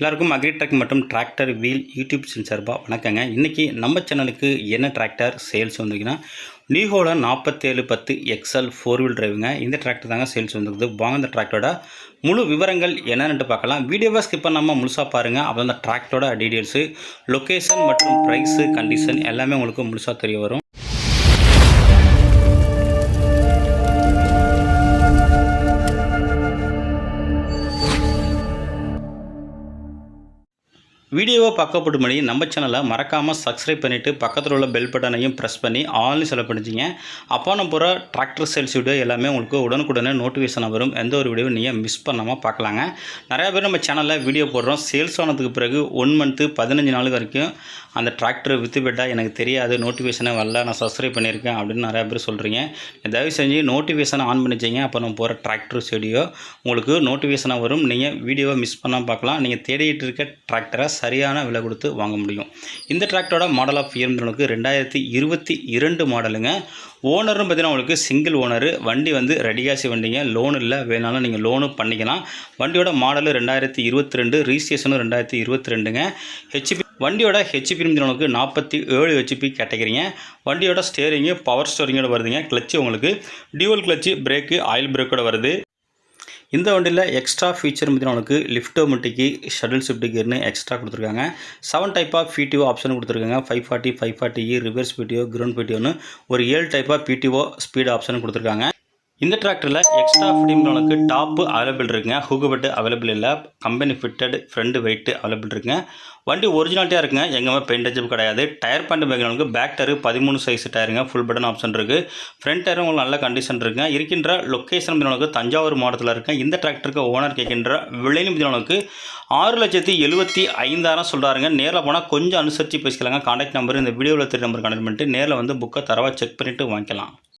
எல்லாருக்கும் அக்ரிடெக் மற்றும் tractor wheel YouTube சார்பாக வணக்கங்க. இன்றைக்கி நம்ம சேனலுக்கு என்ன டிராக்டர் சேல்ஸ் வந்திருக்குன்னா நியூஹோட நாற்பத்தேழு பத்து எக்ஸல் ஃபோர் வீல் டிரைவுங்க இந்த டிராக்டர் தாங்க சேல்ஸ் வந்துருக்குது. வாங்க இந்த டிராக்டரோட முழு விவரங்கள் என்னென்னு பார்க்கலாம். வீடியோவை ஸ்கிப் பண்ணாமல் முழுசாக பாருங்கள் அப்போ அந்த டிராக்டரோட டீட்டெயில்ஸு லொக்கேஷன் மற்றும் ப்ரைஸு கண்டிஷன் எல்லாமே உங்களுக்கு முழுசாக தெரிய வரும். வீடியோவை பார்க்கப்படும் மணி நம்ம சேனலை மறக்காமல் சப்ஸ்கிரைப் பண்ணிவிட்டு பக்கத்தில் உள்ள பெல் பட்டனையும் ப்ரெஸ் பண்ணி ஆல்னு செலக்ட் பண்ணிச்சிங்க அப்போ நம்ம போகிற டிராக்டர் சேல்ஸ் வீடியோ எல்லாமே உங்களுக்கு உடனுக்குடனே நோட்டிஃபிகேஷன் வரும். எந்த ஒரு வீடியோ நீங்கள் மிஸ் பண்ணாமல் பார்க்கலாங்க. நிறையா பேர் நம்ம சேனலில் வீடியோ போடுறோம். சேல்ஸ் ஆனதுக்கு பிறகு ஒன் மந்த்து பதினஞ்சு நாள் வரைக்கும் அந்த டிராக்டர் விற்று பெட்டா எனக்கு தெரியாது. நோட்டிஃபிகேஷனே வரல. நான் சப்ஸ்கிரைப் பண்ணியிருக்கேன் அப்படின்னு நிறையா பேர் சொல்கிறீங்க தயவு செஞ்சு நோட்டிஃபிகேஷன் ஆன் பண்ணிச்சிங்க அப்போ நம்ம போகிற டிராக்டர் வீடியோ உங்களுக்கு நோட்டிஃபிகேஷனாக வரும். நீங்கள் வீடியோவை மிஸ் பண்ணாமல் பார்க்கலாம். நீங்கள் தேடிட்டு இருக்க டிராக்டரை சரியான விலை கொடுத்து வாங்க முடியும். இந்த டிராக்டரோட மாடல் ஆஃப் இயர்ந்தவனுக்கு ரெண்டாயிரத்தி இருபத்தி இரண்டு மாடலுங்க ஓனரும் பார்த்தீங்கன்னா உங்களுக்கு சிங்கிள் ஓனர் வண்டி வந்து ரெடிகாசி வண்டிங்க. லோன் இல்லை. வேணாலும் நீங்கள் லோனு பண்ணிக்கலாம். வண்டியோட மாடலு ரெண்டாயிரத்தி இருபத்தி ரெண்டு ரிஜிஸ்ட்ரேஷனும் ரெண்டாயிரத்தி இருபத்தி ரெண்டுங்க. ஹெச்பி வண்டியோட ஹெச்பி உங்களுக்கு நாற்பத்தி ஏழு ஹெச்பி கேட்டகிரிங்க வண்டியோட ஸ்டேரிங்கு பவர் ஸ்டோரிங்கோட வருதுங்க. கிளச்சு உங்களுக்கு. டியூவல் கிளச்சு பிரேக்கு ஆயில் பிரேக்கோட வருது. இந்த வண்டியில் எக்ஸ்ட்ரா ஃபீச்சர் பார்த்தீங்கன்னா உனக்கு லிஃப்டோமெட்டிக்கு ஷட்டில் ஷிஃப்ட் கியர்னு எக்ஸ்ட்ரா கொடுத்துருக்காங்க. Seven type of PTO option கொடுத்துருக்காங்க. Five forty five forty reverse PTO ground பிடிஓன்னு ஒரு ஏழு type of PTO speed option கொடுத்துருக்காங்க. இந்த டிராக்டரில் எக்ஸ்ட்ரா ஃபிட்டிங் உங்களுக்கு டாப்பு அவைலபிள் இருக்குங்க. ஹூகுபட்டு அவைலபிள் இல்லை. Company fitted front weight available இருக்குங்க. வண்டி ஒரிஜினாலிட்டியாக இருக்குங்க. எங்கேயுமே பெயிண்ட் அஜப் கிடையாது. டயர் பாயிண்ட் பேக்களுக்கு பேக் டயர் பதிமூணு சைஸ் டயருங்க ஃபுல் பட்டன் ஆப்ஷன் இருக்குது ஃப்ரண்ட் டயரும் உங்களுக்கு நல்ல கண்டிஷன் இருக்குங்க. இருக்கின்ற லொக்கேஷன் உங்களுக்கு தஞ்சாவூர் மாவட்டத்தில் இருக்கேன் இந்த டிராக்டருக்கு ஓனர் கேட்கின்ற விலையும் உங்களுக்கு ஆறு லட்சத்தி எழுபத்தி ஐந்தாயிரம் சொல்கிறாருங்க நேரில் போனால் கொஞ்சம் அனுசரித்து பேசிக்கலாங்க. கான்டாக்ட் நம்பர் இந்த வீடியோவில் திரு நம்பர் கான்டாக்ட் பண்ணிட்டு நேரில் வந்து புக்கை தரவாக செக் பண்ணிவிட்டு வாங்கிக்கலாம்.